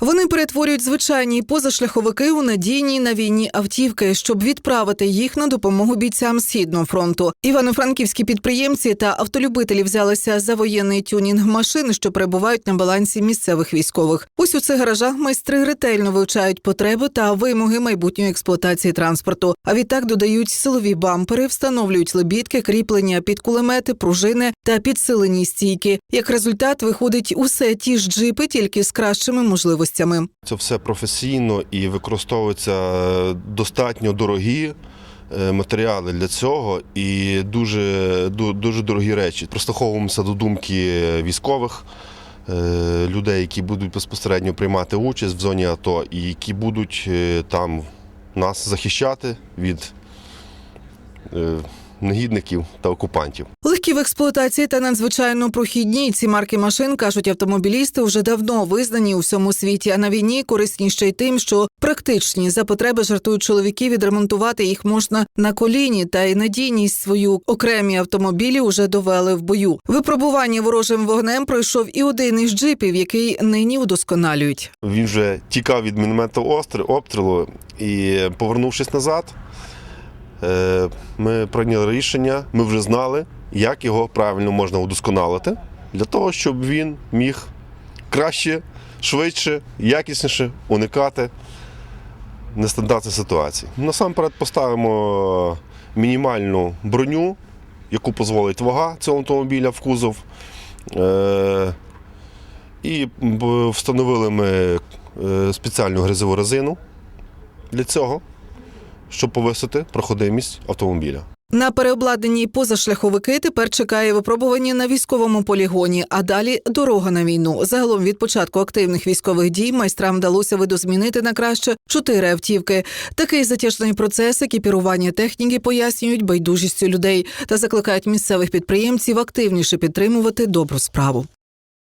Вони перетворюють звичайні позашляховики у надійні на війні автівки, щоб відправити їх на допомогу бійцям східного фронту. Івано-франківські підприємці та автолюбителі взялися за воєнний тюнінг машин, що перебувають на балансі місцевих військових. Ось у цих гаражах майстри ретельно вивчають потреби та вимоги майбутньої експлуатації транспорту. А відтак додають силові бампери, встановлюють лебідки, кріплення під кулемети, пружини та підсилені стійки. Як результат, виходить усе ті ж джипи, тільки з кращими можливостями. Це все професійно і використовуються е, достатньо дорогі е, матеріали для цього і дуже, дуже дорогі речі. Прослуховуємося до думки військових. е, Людей, які будуть безпосередньо приймати участь в зоні АТО і які будуть там нас захищати від негідників та окупантів. Легкі в експлуатації та надзвичайно прохідні ці марки машин кажуть автомобілісти вже давно визнані у всьому світі. А на війні корисні ще й тим, що практичні за потреби жартують чоловіки. Відремонтувати їх можна на коліні, та й надійність свою окремі автомобілі вже довели в бою. Випробування ворожим вогнем пройшов і один із джипів, який нині удосконалюють. Він вже тікав від остр- обстрілу і, повернувшись назад, ми прийняли рішення, ми вже знали, як його правильно можна удосконалити, для того, щоб він міг краще, швидше, якісніше уникати нестандартних ситуацій. Насамперед поставимо мінімальну броню, яку дозволить вага цього автомобіля в кузов. Е, і встановили ми е, спеціальну грязову резину для цього, щоб повисити проходимість автомобіля. На переобладнанні позашляховики тепер чекає випробування на військовому полігоні, а далі дорога на війну. Загалом від початку активних військових дій майстрам вдалося видозмінити на краще чотири автівки. Такий затяжний процес екіпірування техніки пояснюють байдужістю людей та закликають місцевих підприємців активніше підтримувати добру справу.